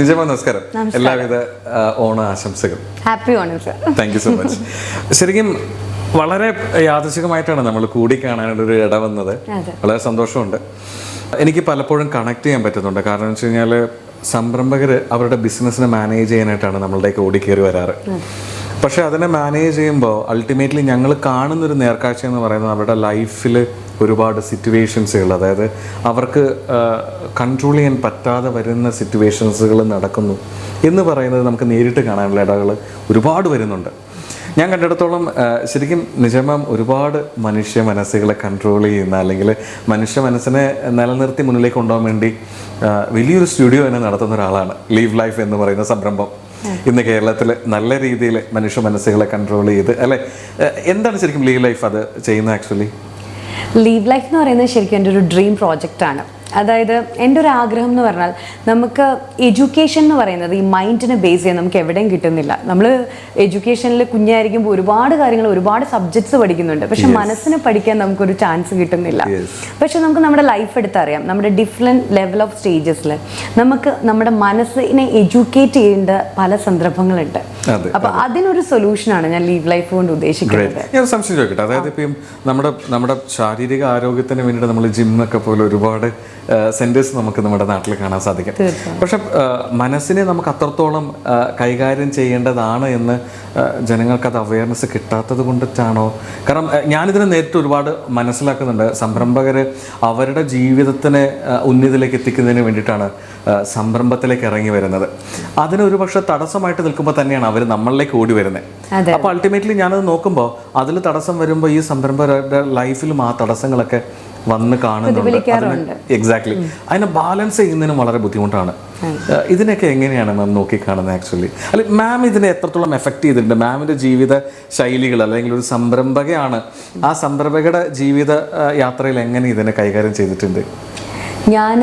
നിജമ നമസ്കാരം. എല്ലാവിധ ഓണ ആശംസകൾ happy Onam sir thank you so much ശരിക്കും വളരെ യാദൃശികമായിട്ടാണ് നമ്മൾ കൂടി കാണാനുള്ള ഒരു ഇട വന്നത്. വളരെ സന്തോഷമുണ്ട്. എനിക്ക് പലപ്പോഴും കണക്ട് ചെയ്യാൻ പറ്റുന്നുണ്ട്. കാരണം എന്ന് വെച്ച് കഴിഞ്ഞാൽ സംരംഭകർ അവരുടെ ബിസിനസ്സിനെ മാനേജ് ചെയ്യാനായിട്ടാണ് നമ്മളുടെയൊക്കെ ഓടിക്കേറി വരാറ്. പക്ഷെ അതിനെ മാനേജ് ചെയ്യുമ്പോൾ അൾട്ടിമേറ്റ്ലി ഞങ്ങൾ കാണുന്നൊരു നേർക്കാഴ്ച എന്ന് പറയുന്നത് അവരുടെ ലൈഫിൽ ഒരുപാട് സിറ്റുവേഷൻസുകൾ അതായത് അവർക്ക് കൺട്രോൾ ചെയ്യാൻ പറ്റാതെ വരുന്ന സിറ്റുവേഷൻസുകൾ നടക്കുന്നു. എന്ന് പറയുന്നത് നമുക്ക് നേരിട്ട് കാണാനുള്ള ഇടകൾ ഒരുപാട് വരുന്നുണ്ട്. ഞാൻ കണ്ടിടത്തോളം ശരിക്കും നിജമാം ഒരുപാട് മനുഷ്യ മനസ്സുകളെ കൺട്രോൾ ചെയ്യുന്ന അല്ലെങ്കിൽ മനുഷ്യ മനസ്സിനെ നിലനിർത്തി മുന്നിലേക്ക് കൊണ്ടുപോകാൻ വേണ്ടി വലിയൊരു സ്റ്റുഡിയോ തന്നെ നടത്തുന്ന ഒരാളാണ്. ലീവ് ലൈഫ് എന്ന് പറയുന്ന സംരംഭം. ഇന്ന് കേരളത്തിൽ നല്ല രീതിയിൽ മനുഷ്യ മനസ്സുകളെ കൺട്രോൾ ചെയ്ത് അല്ലെ? എന്താണ് ശരിക്കും ലീവ് ലൈഫ് അത് ചെയ്യുന്നത് ആക്ച്വലി ലീവ് ലൈഫ് എന്ന് പറയുന്നത് ശരിക്കും എന്റെ ഒരു ഡ്രീം പ്രോജക്റ്റാണ് അതായത് എന്റെ ഒരു ആഗ്രഹം എന്ന് പറഞ്ഞാൽ നമുക്ക് എഡ്യൂക്കേഷൻ എന്ന് പറയുന്നത് ഈ മൈൻഡിനെ ബേസ് ചെയ്യാൻ നമുക്ക് എവിടെയും കിട്ടുന്നില്ല. നമ്മൾ എഡ്യൂക്കേഷനിൽ കുഞ്ഞായിരിക്കുമ്പോൾ ഒരുപാട് കാര്യങ്ങൾ ഒരുപാട് സബ്ജക്ട്സ് പഠിക്കുന്നുണ്ട്. പക്ഷെ മനസ്സിനെ പഠിക്കാൻ നമുക്കൊരു ചാൻസ് കിട്ടുന്നില്ല. പക്ഷെ നമുക്ക് നമ്മുടെ ലൈഫ് എടുത്തറിയാം. നമ്മുടെ ഡിഫറെന്റ് ലെവൽ ഓഫ് സ്റ്റേജസിൽ നമുക്ക് നമ്മുടെ മനസ്സിനെ എഡ്യൂക്കേറ്റ് ചെയ്യേണ്ട പല സന്ദർഭങ്ങളുണ്ട്. അപ്പോൾ അപ്പൊ അതിനൊരു സൊല്യൂഷനാണ് ഞാൻ ലീവ് ലൈഫ് കൊണ്ട് ഉദ്ദേശിക്കുന്നത്. ഞാൻ സംശയം ചോദിക്കട്ടെ? അതായത് ഇപ്പം നമ്മുടെ നമ്മുടെ ശാരീരിക ആരോഗ്യത്തിന് വേണ്ടിയിട്ട് നമ്മൾ ജിമ്മൊക്കെ പോലെ ഒരുപാട് സെന്റേഴ്സ് നമുക്ക് നമ്മുടെ നാട്ടിൽ കാണാൻ സാധിക്കും. പക്ഷെ മനസ്സിനെ നമുക്ക് അത്രത്തോളം കൈകാര്യം ചെയ്യേണ്ടതാണ് എന്ന് ജനങ്ങൾക്ക് അത് അവയർനെസ് കിട്ടാത്തത് കൊണ്ടിട്ടാണോ? കാരണം ഞാനിതിനെ നേരിട്ട് ഒരുപാട് മനസ്സിലാക്കുന്നുണ്ട്. സംരംഭകർ അവരുടെ ജീവിതത്തിനെ ഉന്നതിയിലേക്ക് എത്തിക്കുന്നതിന് വേണ്ടിയിട്ടാണ് സംരംഭത്തിലേക്ക് ഇറങ്ങി വരുന്നത്. അതിനൊരു പക്ഷെ തടസ്സമായിട്ട് നിൽക്കുമ്പോൾ തന്നെയാണ് അവർ നമ്മളിലേക്ക് ഓടി വരുന്നത് അപ്പോൾ അപ്പൊ അൾട്ടിമേറ്റ്ലി ഞാനത് നോക്കുമ്പോൾ അതിൽ തടസ്സം വരുമ്പോൾ ഈ സംരംഭകരുടെ ലൈഫിലും ആ തടസ്സങ്ങളൊക്കെ വന്ന് കാണുന്നുണ്ട്. എക്സാക്ട്ലി അതിനെ ബാലൻസ് ചെയ്യുന്നതിനും വളരെ ബുദ്ധിമുട്ടാണ്. ഇതിനൊക്കെ എങ്ങനെയാണ് മാം നോക്കി കാണുന്നത് ആക്ച്വലി അല്ലെ മാം ഇതിനെ എത്രത്തോളം എഫക്ട് ചെയ്തിട്ടുണ്ട്? മാമിന്റെ ജീവിത ശൈലികൾ അല്ലെങ്കിൽ ഒരു സംരംഭകയാണ് ആ സംരംഭകയുടെ ജീവിത യാത്രയിൽ എങ്ങനെ ഇതിനെ കൈകാര്യം ചെയ്തിട്ടുണ്ട്? ഞാൻ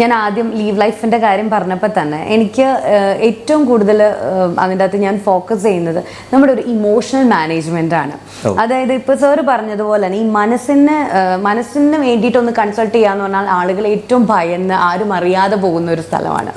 ഞാൻ ആദ്യം ലീവ് ലൈഫിന്റെ കാര്യം പറഞ്ഞപ്പോൾ തന്നെ എനിക്ക് ഏറ്റവും കൂടുതൽ അതിന്റെ അകത്ത് ഞാൻ ഫോക്കസ് ചെയ്യുന്നത് നമ്മുടെ ഒരു ഇമോഷണൽ മാനേജ്മെന്റ് ആണ്. അതായത് ഇപ്പോൾ സാറ് പറഞ്ഞതുപോലെ തന്നെ ഈ മനസ്സിന് മനസ്സിന് വേണ്ടിയിട്ടൊന്ന് കൺസൾട്ട് ചെയ്യാന്ന് പറഞ്ഞാൽ ആളുകൾ ഏറ്റവും ഭയന്ന് ആരും അറിയാതെ പോകുന്ന ഒരു സ്ഥലമാണ്.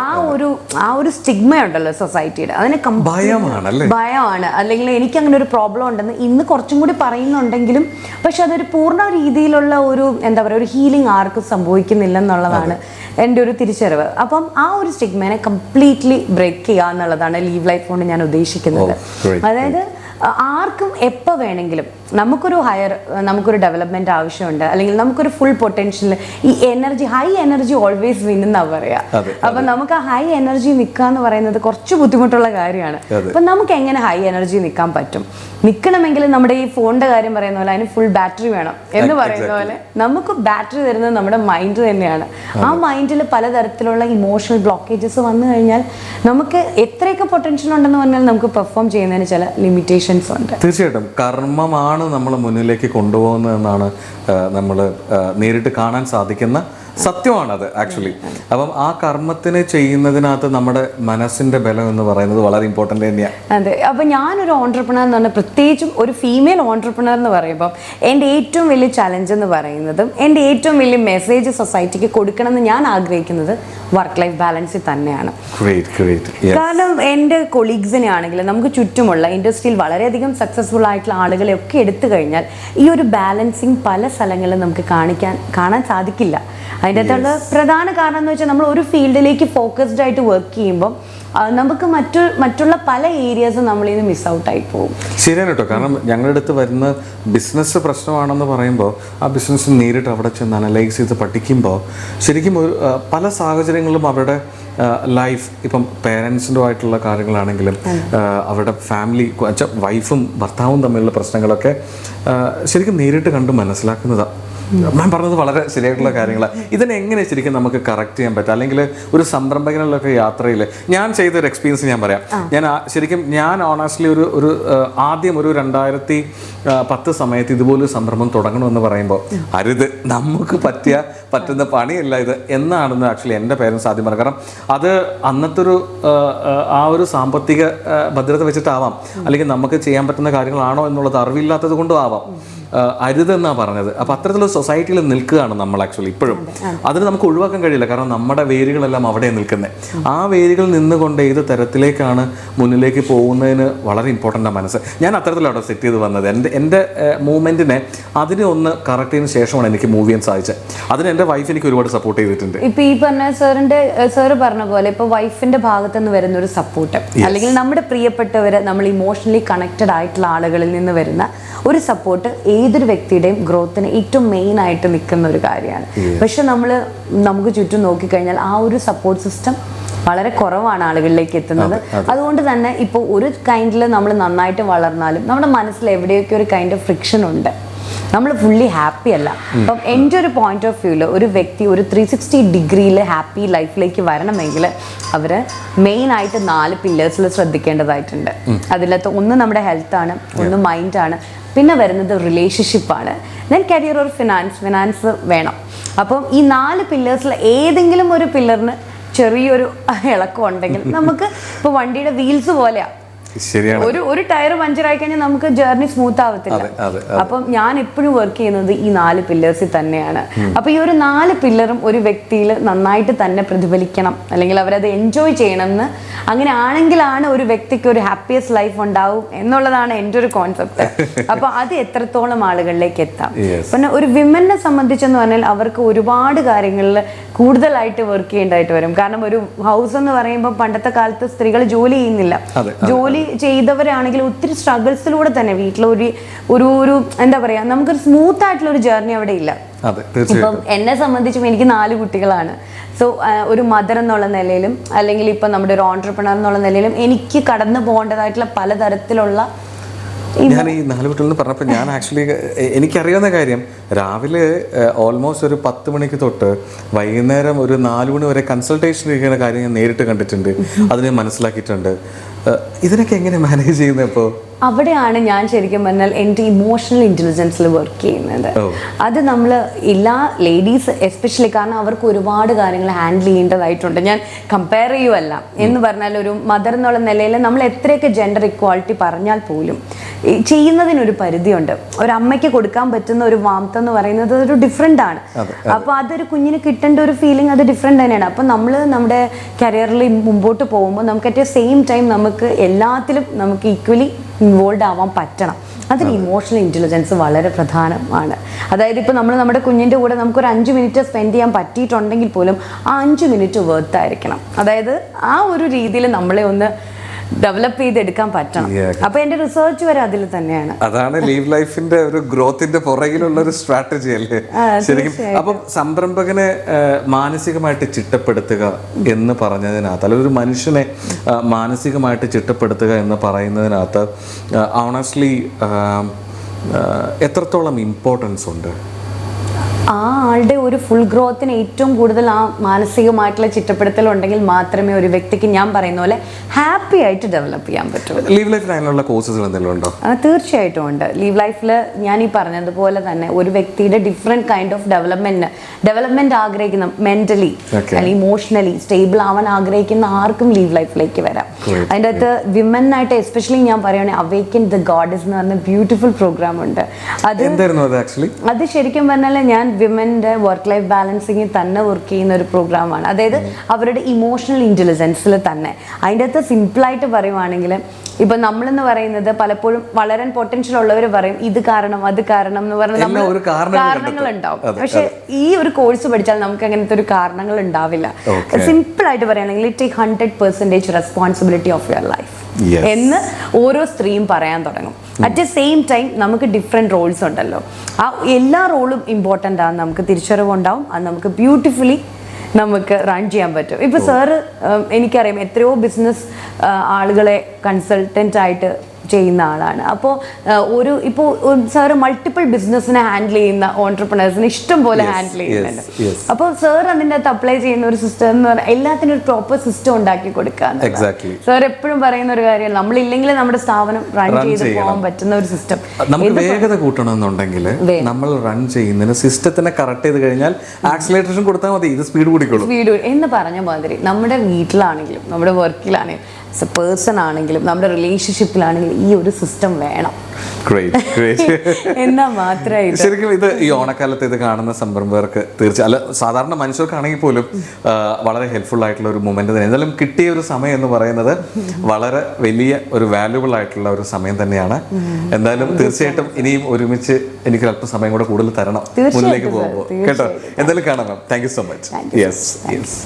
ആ ഒരു ആ ഒരു സ്റ്റിഗ്മ ഉണ്ടല്ലോ സൊസൈറ്റിയുടെ അതിനെ ഭയമാണ് ഭയമാണ്. അല്ലെങ്കിൽ എനിക്ക് അങ്ങനെ ഒരു പ്രോബ്ലം ഉണ്ടെന്ന് ഇന്ന് കുറച്ചും കൂടി പറയുന്നുണ്ടെങ്കിലും പക്ഷെ അതൊരു പൂർണ രീതിയിലുള്ള ഒരു എന്താ പറയുക ഒരു ഹീലിംഗ് ആർക്കും സംഭവിക്കുന്നില്ല എന്നുള്ളതാണ് എന്റെ ഒരു തിരിച്ചറിവ്. അപ്പം ആ ഒരു സ്റ്റിഗ്മേനെ കംപ്ലീറ്റ്ലി ബ്രേക്ക് ചെയ്യുക എന്നുള്ളതാണ് ലീവ് ലൈഫ് കൊണ്ട് ഞാൻ ഉദ്ദേശിക്കുന്നത്. അതായത് ആർക്കും എപ്പോൾ വേണമെങ്കിലും നമുക്കൊരു ഹയർ നമുക്കൊരു ഡെവലപ്മെന്റ് ആവശ്യമുണ്ട്. അല്ലെങ്കിൽ നമുക്കൊരു ഫുൾ പൊട്ടൻഷ്യൽ ഈ energy high energy always win എന്നാ പറയാ. അപ്പൊ നമുക്ക് ആ ഹൈ എനർജി നിൽക്കുക എന്ന് പറയുന്നത് കുറച്ച് ബുദ്ധിമുട്ടുള്ള കാര്യമാണ്. അപ്പൊ നമുക്ക് എങ്ങനെ ഹൈ എനർജി നിൽക്കാൻ പറ്റും? നിൽക്കണമെങ്കിൽ നമ്മുടെ ഈ ഫോണിന്റെ കാര്യം പറയുന്ന പോലെ അതിന് ഫുൾ ബാറ്ററി വേണം എന്ന് പറയുന്ന പോലെ നമുക്ക് ബാറ്ററി തരുന്നത് നമ്മുടെ മൈൻഡ് തന്നെയാണ്. ആ മൈൻഡിൽ പലതരത്തിലുള്ള ഇമോഷണൽ ബ്ലോക്കേജസ് വന്നു കഴിഞ്ഞാൽ നമുക്ക് എത്രയൊക്കെ പൊട്ടൻഷ്യൽ ഉണ്ടെന്ന് പറഞ്ഞാൽ നമുക്ക് പെർഫോം ചെയ്യുന്നതിന് ചില ലിമിറ്റേഷൻസ് ഉണ്ട്. തീർച്ചയായിട്ടും. കർമ്മമാണ് നമ്മൾ മുന്നിലേക്ക് കൊണ്ടുപോകുന്നതെന്നാണ് നമ്മൾ നേരിട്ട് കാണാൻ സാധിക്കുന്ന സത്യമാണത് ആക്ച്വലി അപ്പം ആ കർമ്മത്തിന് ചെയ്യുന്നതിനകത്ത് നമ്മുടെ മനസ്സിന്റെ ബലം എന്ന് പറയുന്നത് വളരെ ഇമ്പോർട്ടന്റ് തന്നെയാണ് അതെ. അപ്പൊ ഞാനൊരു ഓൺട്രപ്രണർ എന്ന് പറഞ്ഞാൽ പ്രത്യേകിച്ചും ഒരു ഫീമെയിൽ ഓൺട്രപ്രണർ എന്ന് പറയുമ്പോൾ എന്റെ ഏറ്റവും വലിയ ചലഞ്ച് എന്ന് പറയുന്നതും എന്റെ ഏറ്റവും വലിയ മെസ്സേജ് സൊസൈറ്റിക്ക് കൊടുക്കണം എന്ന് ഞാൻ ആഗ്രഹിക്കുന്നത് വർക്ക് ലൈഫ് ബാലൻസിൽ തന്നെയാണ്. കാരണം എന്റെ കൊളീഗ്സിനെ ആണെങ്കിലും നമുക്ക് ചുറ്റുമുള്ള ഇൻഡസ്ട്രിയിൽ വളരെയധികം സക്സസ്ഫുൾ ആയിട്ടുള്ള ആളുകളെ ഒക്കെ എടുത്തു കഴിഞ്ഞാൽ ഈ ഒരു ബാലൻസിങ് പല സ്ഥലങ്ങളിലും നമുക്ക് കാണിക്കാൻ കാണാൻ സാധിക്കില്ല. അതിന്റെ അകത്തുള്ള പ്രധാന കാരണം എന്ന് വെച്ചാൽ നമ്മൾ ഒരു ഫീൽഡിലേക്ക് ഫോക്കസ്ഡ് ആയിട്ട് വർക്ക് ചെയ്യുമ്പോൾ നമുക്ക് മറ്റു മറ്റുള്ള പല ഏരിയാസും നമ്മളിൽ നിന്ന് മിസ് ഔട്ട് ആയി പോകും. ശരിയാണ് കേട്ടോ. കാരണം ഞങ്ങളുടെ അടുത്ത് വരുന്ന ബിസിനസ് പ്രശ്നമാണെന്ന് പറയുമ്പോൾ ആ ബിസിനസ് നേരിട്ട് അവിടെ ചെന്ന് അനലൈസ് ചെയ്ത് പഠിക്കുമ്പോൾ ശരിക്കും ഒരു പല സാഹചര്യങ്ങളിലും അവരുടെ ലൈഫ് ഇപ്പം പേരൻസിന്റെ ആയിട്ടുള്ള കാര്യങ്ങളാണെങ്കിലും അവരുടെ ഫാമിലി വൈഫും ഭർത്താവും തമ്മിലുള്ള പ്രശ്നങ്ങളൊക്കെ ശരിക്കും നേരിട്ട് കണ്ട് മനസ്സിലാക്കുന്നതാണ് ഞാൻ പറഞ്ഞത് വളരെ ശരിയായിട്ടുള്ള കാര്യങ്ങളാണ് ഇതിനെ എങ്ങനെ ശരിക്കും നമുക്ക് കറക്റ്റ് ചെയ്യാൻ പറ്റും? അല്ലെങ്കിൽ ഒരു സംരംഭകനിലൊക്കെ യാത്രയിൽ ഞാൻ ചെയ്ത ഒരു എക്സ്പീരിയൻസ് ഞാൻ പറയാം. ഞാൻ ശരിക്കും ഞാൻ ഓണസ്റ്റ്ലി ഒരു ഒരു ആദ്യം ഒരു രണ്ടായിരത്തി പത്ത് സമയത്ത് ഇതുപോലൊരു സംരംഭം തുടങ്ങണമെന്ന് പറയുമ്പോൾ അരുത് നമുക്ക് പറ്റിയ പറ്റുന്ന പണിയല്ല ഇത് എന്നാണെന്ന് ആക്ച്വലി എന്റെ പേരൻസ് ആദ്യം പറഞ്ഞു കാരണം അത് അന്നത്തെ ഒരു ആ, ഒരു സാമ്പത്തിക ഭദ്രത വെച്ചിട്ടാവാം. അല്ലെങ്കിൽ നമുക്ക് ചെയ്യാൻ പറ്റുന്ന കാര്യങ്ങളാണോ എന്നുള്ളത് അറിവില്ലാത്തത് കൊണ്ടും ആവാം. അരുതെന്നാണ് പറഞ്ഞത്. അപ്പം അത്തരത്തിലുള്ള സൊസൈറ്റിയിൽ നിൽക്കുകയാണ് നമ്മൾ ആക്ച്വലി ഇപ്പോഴും. അതിന് നമുക്ക് ഒഴിവാക്കാൻ കഴിയില്ല. കാരണം നമ്മുടെ വേരുകളെല്ലാം അവിടെ നിൽക്കുന്നത് ആ വേരുകൾ നിന്നുകൊണ്ട് ഏത് തരത്തിലേക്കാണ് മുന്നിലേക്ക് പോകുന്നതിന് വളരെ ഇമ്പോർട്ടന്റ് ആണ് മനസ്സ്. ഞാൻ അത്തരത്തിലാണ് സെറ്റ് ചെയ്ത് വന്നത്. എന്റെ എന്റെ മൂവ്മെന്റിനെ അതിനെ ഒന്ന് കറക്റ്റ് ചെയ്യുന്ന ശേഷമാണ് എനിക്ക് മൂവ് ചെയ്യാൻ സാധിച്ചത്. അതിന് എന്റെ വൈഫ് എനിക്ക് ഒരുപാട് സപ്പോർട്ട് ചെയ്തിട്ടുണ്ട്. ഇപ്പൊ ഈ പറഞ്ഞ സാറിന്റെ സാറ് പറഞ്ഞ പോലെ ഇപ്പൊ വൈഫിന്റെ ഭാഗത്തു നിന്ന് വരുന്ന ഒരു സപ്പോർട്ട് അല്ലെങ്കിൽ നമ്മുടെ പ്രിയപ്പെട്ടവർ നമ്മൾ ഇമോഷണലി കണക്റ്റഡ് ആയിട്ടുള്ള ആളുകളിൽ നിന്ന് വരുന്ന ഒരു സപ്പോർട്ട് ഏതൊരു വ്യക്തിയുടെയും ഗ്രോത്തിന് ഏറ്റവും മെയിൻ ആയിട്ട് നിൽക്കുന്ന ഒരു കാര്യമാണ്. പക്ഷെ നമ്മൾ നമുക്ക് ചുറ്റും നോക്കിക്കഴിഞ്ഞാൽ ആ ഒരു സപ്പോർട്ട് സിസ്റ്റം വളരെ കുറവാണ് ആളുകളിലേക്ക് എത്തുന്നത്. അതുകൊണ്ട് തന്നെ ഇപ്പോൾ ഒരു കൈൻഡിൽ നമ്മൾ നന്നായിട്ട് വളർന്നാലും നമ്മുടെ മനസ്സിൽ എവിടെയൊക്കെ ഒരു കൈൻഡ് ഓഫ് ഫ്രിക്ഷൻ ഉണ്ട് നമ്മൾ ഫുള്ളി ഹാപ്പി അല്ല. അപ്പം എന്റെ ഒരു പോയിന്റ് ഓഫ് വ്യൂവിൽ ഒരു വ്യക്തി ഒരു ത്രീ സിക്സ്റ്റി ഡിഗ്രിയിൽ ഹാപ്പി ലൈഫിലേക്ക് വരണമെങ്കിൽ അവർ മെയിൻ ആയിട്ട് നാല് പില്ലേഴ്സിൽ ശ്രദ്ധിക്കേണ്ടതായിട്ടുണ്ട്. അതിലത്തെ ഒന്ന് നമ്മുടെ ഹെൽത്താണ് ഒന്ന് മൈൻഡാണ് പിന്നെ വരുന്നത് റിലേഷൻഷിപ്പാണ് then career or finance finance വേണം. അപ്പം ഈ നാല് പില്ലേഴ്സിൽ ഏതെങ്കിലും ഒരു പില്ലറിന് ചെറിയൊരു ഇളക്കം ഉണ്ടെങ്കിൽ നമുക്ക് ഇപ്പോൾ വണ്ടിയുടെ വീൽസ് പോലെയാണ് ശരിയാണ്. ഒരു ഒരു ടയർ പഞ്ചറായി കഴിഞ്ഞാൽ നമുക്ക് ജേർണി സ്മൂത്ത് ആവത്തില്ല. അപ്പം ഞാൻ എപ്പോഴും വർക്ക് ചെയ്യുന്നത് ഈ നാല് പില്ലേഴ്സിൽ തന്നെയാണ്. അപ്പൊ ഈ ഒരു നാല് പില്ലറും ഒരു വ്യക്തിയിൽ നന്നായിട്ട് തന്നെ പ്രതിഫലിക്കണം. അല്ലെങ്കിൽ അവരത് എൻജോയ് ചെയ്യണം എന്ന് അങ്ങനെ ആണെങ്കിലാണ് ഒരു വ്യക്തിക്ക് ഒരു ഹാപ്പിയസ്റ്റ് ലൈഫ് ഉണ്ടാവും എന്നുള്ളതാണ് എന്റെ ഒരു കോൺസെപ്റ്റ് അപ്പൊ അത് എത്രത്തോളം ആളുകളിലേക്ക് എത്താം. പിന്നെ ഒരു വിമനെ സംബന്ധിച്ചെന്ന് പറഞ്ഞാൽ അവർക്ക് ഒരുപാട് കാര്യങ്ങളിൽ കൂടുതലായിട്ട് വർക്ക് ചെയ്യേണ്ടതായിട്ട് വരും. കാരണം ഒരു ഹൗസ് എന്ന് പറയുമ്പോൾ പണ്ടത്തെ കാലത്ത് സ്ത്രീകൾ ജോലി ചെയ്യുന്നില്ല. ജോലി ചെയ്തവരാണെങ്കിൽ ഒത്തിരി സ്ട്രഗിൾസിലൂടെ തന്നെ വീട്ടിലൊരു ഒരു ഒരു എന്താ പറയാ നമുക്കൊരു സ്മൂത്ത് ആയിട്ടുള്ള ഒരു ജേർണി അവിടെ ഇല്ല. ഇപ്പം എന്നെ സംബന്ധിച്ചും എനിക്ക് നാല് കുട്ടികളാണ്. സോ ഒരു മദർ എന്നുള്ള നിലയിലും അല്ലെങ്കിൽ ഇപ്പം നമ്മുടെ ഒരു ഓൺട്രപ്രണർ എന്നുള്ള നിലയിലും എനിക്ക് കടന്നു പോകേണ്ടതായിട്ടുള്ള പലതരത്തിലുള്ള ഞാൻ ഈ നാല് കുട്ടികളെന്ന് പറഞ്ഞപ്പോൾ ഞാൻ ആക്ച്വലി എനിക്കറിയാവുന്ന കാര്യം രാവിലെ ഓൾമോസ്റ്റ് ഒരു പത്ത് മണിക്ക് തൊട്ട് വൈകുന്നേരം ഒരു നാല് മണി വരെ കൺസൾട്ടേഷൻ ഇരിക്കുന്ന കാര്യം ഞാൻ നേരിട്ട് കണ്ടിട്ടുണ്ട്. അതിനെ മനസ്സിലാക്കിയിട്ടുണ്ട്. ഇതിനൊക്കെ എങ്ങനെ മാനേജ് ചെയ്യുന്നത് ഇപ്പോൾ അവിടെയാണ് ഞാൻ ശരിക്കും പറഞ്ഞാൽ എന്റെ ഇമോഷണൽ ഇന്റലിജൻസിൽ വർക്ക് ചെയ്യുന്നത്. അത് നമ്മൾ എല്ലാ ലേഡീസ് എസ്പെഷ്യലി കാരണം അവർക്ക് ഒരുപാട് കാര്യങ്ങൾ ഹാൻഡിൽ ചെയ്യേണ്ടതായിട്ടുണ്ട്. ഞാൻ കമ്പയർ ചെയ്യുമല്ല എന്ന് പറഞ്ഞാൽ ഒരു മദർ എന്നുള്ള നിലയിൽ നമ്മൾ എത്രയൊക്കെ ജെൻഡർ ഇക്വാളിറ്റി പറഞ്ഞാൽ പോലും ചെയ്യുന്നതിനൊരു പരിധിയുണ്ട്. ഒരു അമ്മയ്ക്ക് കൊടുക്കാൻ പറ്റുന്ന ഒരു വാമത്ത് എന്ന് പറയുന്നത് ഒരു ഡിഫറെന്റ് ആണ്. അപ്പോൾ അതൊരു കുഞ്ഞിന് കിട്ടേണ്ട ഒരു ഫീലിംഗ് അത് ഡിഫറെന്റ് തന്നെയാണ്. അപ്പോൾ നമ്മൾ നമ്മുടെ കരിയറിൽ മുമ്പോട്ട് പോകുമ്പോൾ നമുക്ക് അറ്റ് സെയിം ടൈം നമുക്ക് എല്ലാത്തിലും നമുക്ക് ഈക്വലി ഇൻവോൾവ് ആവാൻ പറ്റണം. അതിന് ഇമോഷണൽ ഇന്റലിജൻസ് വളരെ പ്രധാനമാണ്. അതായത് ഇപ്പോൾ നമ്മൾ നമ്മുടെ കുഞ്ഞിന്റെ കൂടെ നമുക്ക് ഒരു അഞ്ച് മിനിറ്റ് സ്പെൻഡ് ചെയ്യാൻ പറ്റിയിട്ടുണ്ടെങ്കിൽ പോലും ആ അഞ്ച് മിനിറ്റ് വർത്ത് ആയിരിക്കണം. അതായത് ആ ഒരു രീതിയിൽ നമ്മളെ ഒന്ന് ഡെവലപ്പ് ചെയ്തെടുക്കാൻ പറ്റണം. അപ്പൊ എന്റെ റിസർച്ച് വരെ അതിൽ തന്നെയാണ്. അതാണ് ലീവ് ലൈഫിന്റെ ഒരു ഗ്രോത്തിന്റെ പുറകിലുള്ള ഒരു സ്ട്രാറ്റജി അല്ലേ? ശരിക്കും അപ്പം സംരംഭകനെ മാനസികമായിട്ട് ചിട്ടപ്പെടുത്തുക എന്ന് പറഞ്ഞതിനകത്ത് അല്ലെങ്കിൽ ഒരു മനുഷ്യനെ മാനസികമായിട്ട് ചിട്ടപ്പെടുത്തുക എന്ന് പറയുന്നതിനകത്ത് ഓണസ്റ്റ്ലി എത്രത്തോളം ഇമ്പോർട്ടൻസ് ഉണ്ട്? ആ ഒരു ഫുൾ ഗ്രോത്തിന് ഏറ്റവും കൂടുതൽ ആ മാനസികമായിട്ടുള്ള ചിട്ടപ്പെടുത്തൽ ഉണ്ടെങ്കിൽ മാത്രമേ ഒരു വ്യക്തിക്ക് ഞാൻ പറയുന്ന പോലെ ഹാപ്പി ആയിട്ട് ഡെവലപ്പ് ചെയ്യാൻ പറ്റുള്ളൂ. ലീവ് അതിനുള്ള എന്തെങ്കിലും ഉണ്ടോ? തീർച്ചയായിട്ടും ഉണ്ട്. ലീവ് ലൈഫിൽ ഞാൻ ഈ പറഞ്ഞതുപോലെ തന്നെ ഒരു വ്യക്തിയുടെ different kind of development development ആഗ്രഹിക്കുന്ന മെന്റലി. അല്ലെങ്കിൽ ഇമോഷണലി സ്റ്റേബിൾ ആവാൻ ആഗ്രഹിക്കുന്ന ആർക്കും ലീവ് ലൈഫിലേക്ക് വരാം. അതിന്റെ അകത്ത് വിമൻ ആയിട്ട് എസ്പെഷ്യലി ഞാൻ പറയുകയാണെങ്കിൽ അവേക്കൻ ദ ഗോഡസ് എന്ന് പറഞ്ഞ ബ്യൂട്ടിഫുൾ പ്രോഗ്രാം ഉണ്ട്. അത് അത് അത് ശരിക്കും പറഞ്ഞാൽ ഞാൻ വിമന്റെ വർക്ക് ലൈഫ് ബാലൻസിങ്ങിൽ തന്നെ വർക്ക് ചെയ്യുന്ന ഒരു പ്രോഗ്രാമാണ് അതായത് അവരുടെ ഇമോഷണൽ ഇന്റലിജൻസിൽ തന്നെ. അതിന്റെ അകത്ത് സിമ്പിളായിട്ട് പറയുവാണെങ്കിൽ ഇപ്പം നമ്മളെന്ന് പറയുന്നത് പലപ്പോഴും വളരാൻ പൊട്ടൻഷ്യൽ ഉള്ളവർ പറയും ഇത് കാരണം അത് കാരണം എന്ന് പറഞ്ഞാൽ നമ്മൾ കാരണങ്ങൾ ഉണ്ടാവും പക്ഷെ ഈ ഒരു കോഴ്സ് പഠിച്ചാൽ നമുക്ക് അങ്ങനത്തെ ഒരു കാരണങ്ങൾ ഉണ്ടാവില്ല. സിമ്പിൾ ആയിട്ട് പറയുകയാണെങ്കിൽ take hundred percentage responsibility of your life. എന്ന് ഓരോ സ്ത്രീയും പറയാൻ തുടങ്ങും. അറ്റ് ദ സെയിം ടൈം നമുക്ക് ഡിഫറെന്റ് റോൾസ് ഉണ്ടല്ലോ. ആ എല്ലാ റോളും ഇമ്പോർട്ടന്റ് ആണ്. നമുക്ക് തിരിച്ചറിവുണ്ടാവും അത് നമുക്ക് ബ്യൂട്ടിഫുള്ളി നമുക്ക് റൺ ചെയ്യാൻ പറ്റും. ഇപ്പോൾ സാറ് എനിക്കറിയാം എത്രയോ ബിസിനസ് ആളുകളെ കൺസൾട്ടന്റ് ആയിട്ട് ചെയ്യുന്ന ആളാണ്. അപ്പോൾ ഒരു ഇപ്പോൾ സാറ് മൾട്ടിപ്പിൾ ബിസിനസ്സിനെ ഹാൻഡിൽ ചെയ്യുന്ന ഓൺടർപ്രണേഴ്സിനെ ഇഷ്ടം പോലെ ഹാൻഡിൽ ചെയ്യുന്നുണ്ട്. അപ്പോൾ സാർ അതിന്റെ അകത്ത് അപ്ലൈ ചെയ്യുന്ന ഒരു സിസ്റ്റം എന്ന് പറഞ്ഞാൽ എല്ലാത്തിനും ഒരു പ്രോപ്പർ സിസ്റ്റം ഉണ്ടാക്കി കൊടുക്കുക സർ എപ്പോഴും പറയുന്ന ഒരു കാര്യം നമ്മളില്ലെങ്കിൽ നമ്മുടെ സ്ഥാപനം റൺ ചെയ്ത് പോകാൻ പറ്റുന്ന ഒരു സിസ്റ്റം നമുക്ക് വേഗത കൂട്ടണമെന്നുണ്ടെങ്കിൽ നമ്മൾ റൺ ചെയ്യുന്നതിന് സിസ്റ്റത്തിനെ കറക്റ്റ് ചെയ്ത് കഴിഞ്ഞാൽ ആക്സിലേറ്റേഷൻ കൊടുത്താൽ മതി ഇത് സ്പീഡ് കൂടിക്കോളും. സ്പീഡ് എന്ന് പറഞ്ഞ മാതിരി നമ്മുടെ വീട്ടിലാണെങ്കിലും നമ്മുടെ വർക്കിലാണെങ്കിലും പേഴ്സൺ ആണെങ്കിലും നമ്മുടെ റിലേഷൻഷിപ്പിലാണെങ്കിലും ഈ ഒരു സിസ്റ്റം വേണം. എന്നാൽ മാത്രമേ ശരിക്കും ഇത് ഈ ഓണക്കാലത്ത് ഇത് കാണുന്ന സംരംഭകർക്ക് തീർച്ചയായും അല്ല സാധാരണ മനുഷ്യർക്കാണെങ്കിൽ പോലും വളരെ ഹെൽപ്ഫുൾ ആയിട്ടുള്ള ഒരു മൊമെന്റ് തന്നെ. എന്തായാലും കിട്ടിയ ഒരു സമയം എന്ന് പറയുന്നത് വളരെ വലിയ ഒരു വാല്യുബിൾ ആയിട്ടുള്ള ഒരു സമയം തന്നെയാണ്. എന്തായാലും തീർച്ചയായിട്ടും. ഇനിയും ഒരുമിച്ച് എനിക്ക് അല്പം സമയം കൂടെ കൂടുതൽ തരണം. മുന്നിലേക്ക് പോകുമ്പോൾ. കേട്ടോ? എന്തായാലും കാണാം ma'am thank you so much yes yes